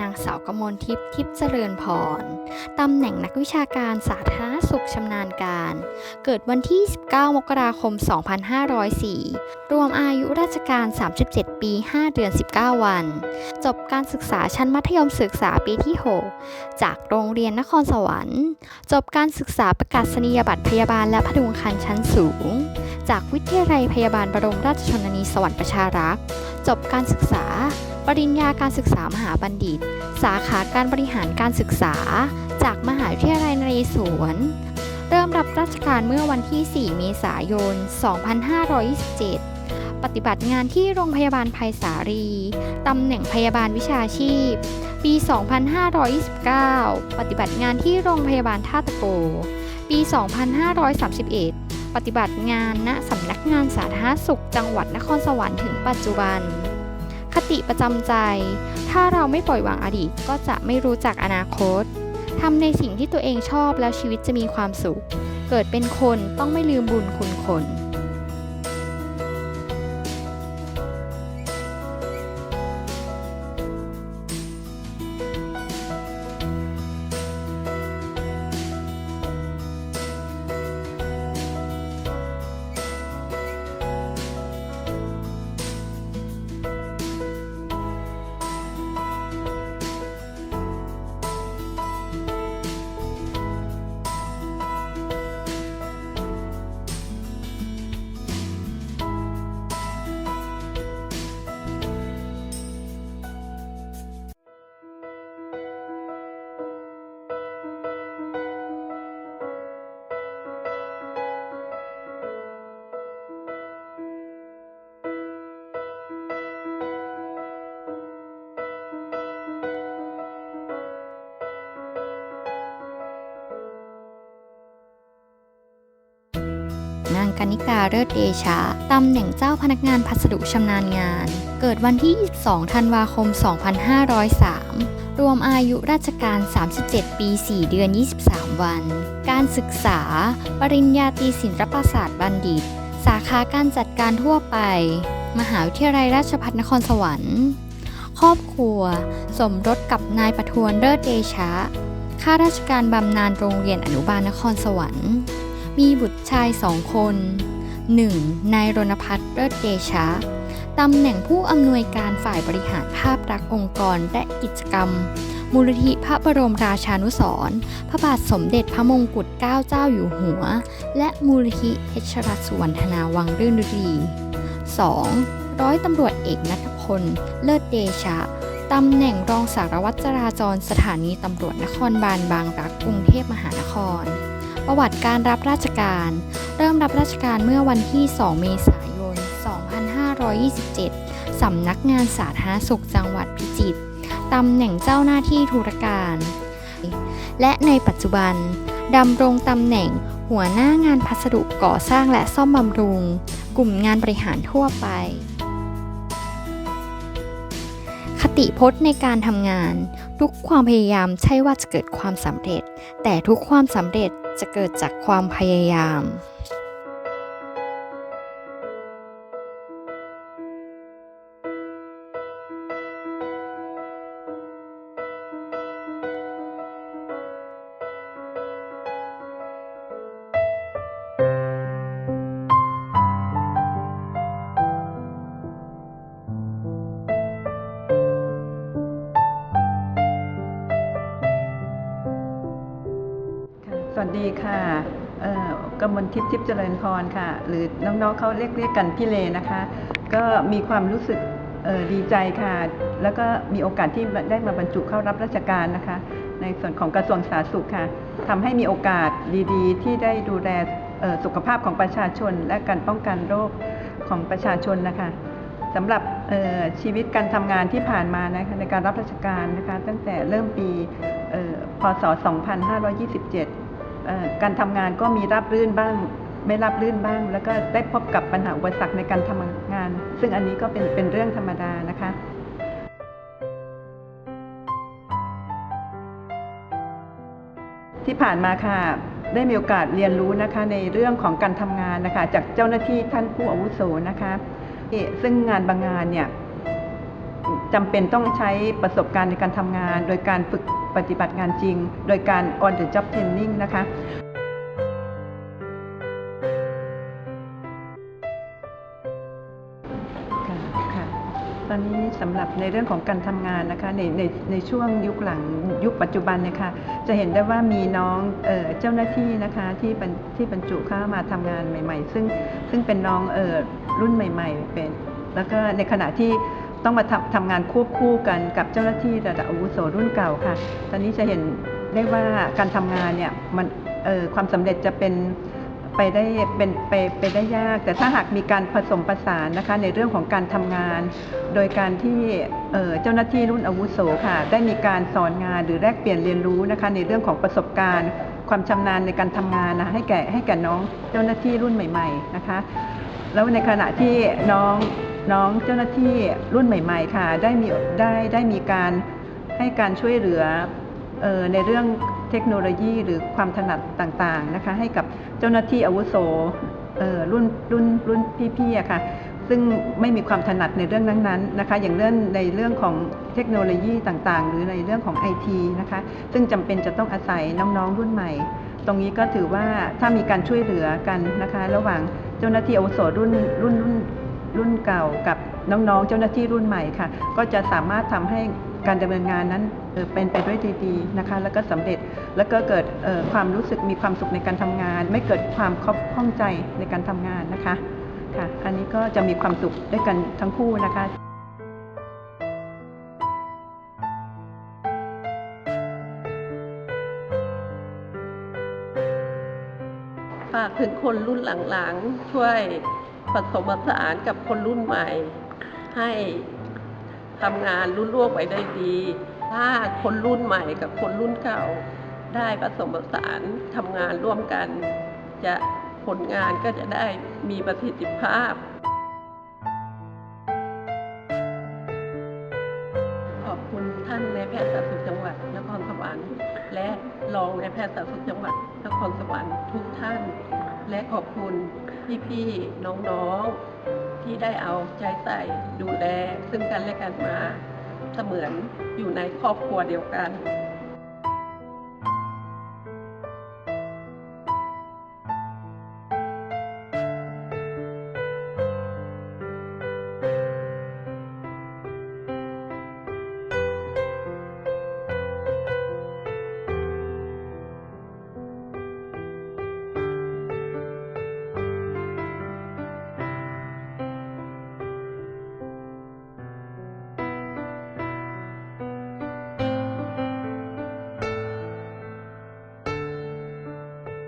นางสาวกมลทิพย์ทิพย์เจริญพร ตำแหน่งนักวิชาการสาธารณสุขชำนาญการ เกิดวันที่ 19 มกราคม 2504 รวมอายุราชการ 37 ปี 5 เดือน 19 วัน จบการศึกษาชั้นมัธยมศึกษาปีที่ 6 จากโรงเรียนนครสวรรค์ จบการศึกษาประกาศนียบัตรพยาบาลและพดุงครรภ์ชั้นสูง จากวิทยาลัยพยาบาลบรมราชชนนีสวรรค์ประชารักษ์ จบการศึกษา ปริญญาการศึกษามหาบัณฑิต สาขาการบริหารการศึกษา จากมหาวิทยาลัยนเรศวร เริ่มรับราชการเมื่อวันที่ 4 เมษายน 2527 ปฏิบัติงานที่โรงพยาบาลภัยสาลีตำแหน่งพยาบาลวิชาชีพ ปี 2529 ปฏิบัติงานที่โรงพยาบาลท่าตะโก ปี 2531 ปฏิบัติงานณสำนักงานสาธารณสุขจังหวัดนครสวรรค์ถึงปัจจุบัน คติประจำใจ ถ้าเราไม่ปล่อยวางอดีตก็จะไม่รู้จักอนาคตทำในสิ่งที่ตัวเองชอบแล้วชีวิตจะมีความสุข เกิดเป็นคนต้องไม่ลืมบุญคุณคน กนิกาเลิศเดชะตำแหน่งเจ้าพนักงานพัสดุชำนาญงาน เกิดวันที่ 22 ธันวาคม 2503 รวมอายุราชการ 37 ปี 4 เดือน 23 วัน การศึกษา ปริญญาตรีศิลปศาสตร์บัณฑิต สาขาการจัดการทั่วไป มหาวิทยาลัยราชภัฏนครสวรรค์ ครอบครัว สมรสกับนายประทวนเลิศเดชะข้าราชการบำนาญโรงเรียนอนุบาลนครสวรรค์ มีบุตรชายสองคน 1. นายรณพัฒน์เลิศเดชะตำแหน่งผู้อำนวยการฝ่ายบริหารภาพลักองค์กรและกิจกรรม มูลนิธิพระบรมราชานุสร์พระบาทสมเด็จพระมงกุฎเกล้าเจ้าอยู่หัว และมูลนิธิเพชรรัตน์สุวรรณนาวังรื่นฤดี 2. ร้อยตำรวจเอกนัทพล เลิศเดชะตำแหน่งรองสารวัตรจราจรสถานีตำรวจนครบาลบางรักกรุงเทพมหานคร ประวัติการรับราชการ เริ่มรับราชการเมื่อวันที่ 2 เมษายน 2527 สำนักงานสาธารณสุขจังหวัดพิจิตร ตำแหน่งเจ้าหน้าที่ธุรการ และในปัจจุบัน ดำรงตำแหน่งหัวหน้างานพัสดุก่อสร้างและซ่อมบำรุง กลุ่มงานบริหารทั่วไป คติพจน์ในการทำงาน ทุกความพยายามใช่ว่าจะเกิดความสำเร็จ แต่ทุกความสำเร็จ จะเกิดจากความพยายาม ดีค่ะกมลทิพย์ทิพย์เจริญพรค่ะ หรือน้องๆเขาเรียกเรียกกันพี่เลนะคะ ก็มีความรู้สึกดีใจค่ะ แล้วก็มีโอกาสที่ได้มาบรรจุเข้ารับราชการนะคะ ในส่วนของกระทรวงสาธารณสุขค่ะทำให้มีโอกาสดีๆ ที่ได้ดูแลสุขภาพของประชาชน และการป้องกันโรคของประชาชนนะคะสำหรับชีวิตการทำงานที่ผ่านมานะคะในการรับราชการนะคะ ตั้งแต่เริ่มปีพศ 2527 การทำงานก็มีรับรื่นบ้าง ไม่รับรื่นบ้าง แล้วก็ได้พบกับปัญหาอุปสรรคในการทำงาน ซึ่งอันนี้ก็เป็นเป็นเรื่องธรรมดานะคะที่ผ่านมาค่ะได้มีโอกาสเรียนรู้นะคะในเรื่องของการทำงานนะคะจากเจ้าหน้าที่ท่านผู้อาวุโสนะคะที่ซึ่งงานบางงานเนี่ยจำเป็นต้องใช้ประสบการณ์ในการทำงาน โดยการฝึก ปฏิบัติงานจริง โดยการ on the job training นะคะค่ะตอนนี้สำหรับในเรื่องของการทำงานนะคะในในในช่วงยุคหลังยุคปัจจุบันเนี่ยค่ะจะเห็นได้ว่ามีน้องเออเจ้าหน้าที่นะคะที่ที่บรรจุเข้ามาทำงานใหม่ ๆ ซึ่งซึ่งเป็นน้องเอ่อรุ่นใหม่ ๆ เป็นแล้วก็ในขณะที่ ต้องมาทำทำงานควบคู่กันกับเจ้าหน้าที่ระดับอาวุโสรุ่นเก่าค่ะ ตอนนี้จะเห็นได้ว่าการทำงานเนี่ยมันเอ่อความสำเร็จจะเป็นไปได้เป็นไปไปได้ยาก แต่ถ้าหากมีการผสมผสานนะคะในเรื่องของการทำงาน โดยการที่เอ่อเจ้าหน้าที่รุ่นอาวุโสค่ะ ได้มีการสอนงานหรือแลกเปลี่ยนเรียนรู้นะคะในเรื่องของประสบการณ์ ความชำนาญในการทำงานนะให้แก่ให้แก่น้องเจ้าหน้าที่รุ่นใหม่ ๆนะคะ แล้วในขณะที่น้อง น้องเจ้าหน้าที่รุ่นใหม่ ๆ ค่ะ ได้มีได้ได้มีการให้การช่วยเหลือออในเรื่องเทคโนโลยีหรือความถนัดต่างๆนะคะ ให้กับเจ้าหน้าที่อาวุโสรุ่นรุ่นรุ่นพี่ๆค่ะ ซึ่งไม่มีความถนัดในเรื่องนั้นๆนะคะ อย่างเรื่องในเรื่องของเทคโนโลยีต่างๆ หรือในเรื่องของไอทีนะคะ ซึ่งจำเป็นจะต้องอาศัยน้องๆรุ่นใหม่ ตรงนี้ก็ถือว่าถ้ามีการช่วยเหลือกันนะคะ ระหว่างเจ้าหน้าที่อาวุโสรุ่นรุ่นรุ่น รุ่นเก่ากับน้องๆ เจ้าหน้าที่รุ่นใหม่ค่ะ ก็จะสามารถทำให้การดำเนินงานนั้นเเป็นไปด้วยดีๆนะคะ แล้วก็สำเร็จแล้วก็เกิดความรู้สึกมีความสุขในการทำงาน ไม่เกิดความครอบข้องใจในการทำงานนะคะค่ะ อันนี้ก็จะมีความสุขด้วยกันทั้งคู่นะคะฝากถึงคนรุ่นหลังๆ ช่วย ผสมผสานกับคนรุ่นใหม่ ให้ทำงานรุ่นร่วมไปได้ดี ถ้าคนรุ่นใหม่กับคนรุ่นเก่า ได้ผสมผสานทำงานร่วมกัน จะผลงานก็จะได้มีประสิทธิภาพ ขอบคุณท่านในายแพทย์สาธารณสุขจังหวัดนครสวรรค์ และรองในายแพทย์สาธารณสุขจังหวัดนครสวรรค์ทุกท่าน และขอบคุณ พี่ๆ น้องๆ ที่ได้เอาใจใส่ดูแลซึ่งกันและกันมา เสมือนอยู่ในครอบครัวเดียวกัน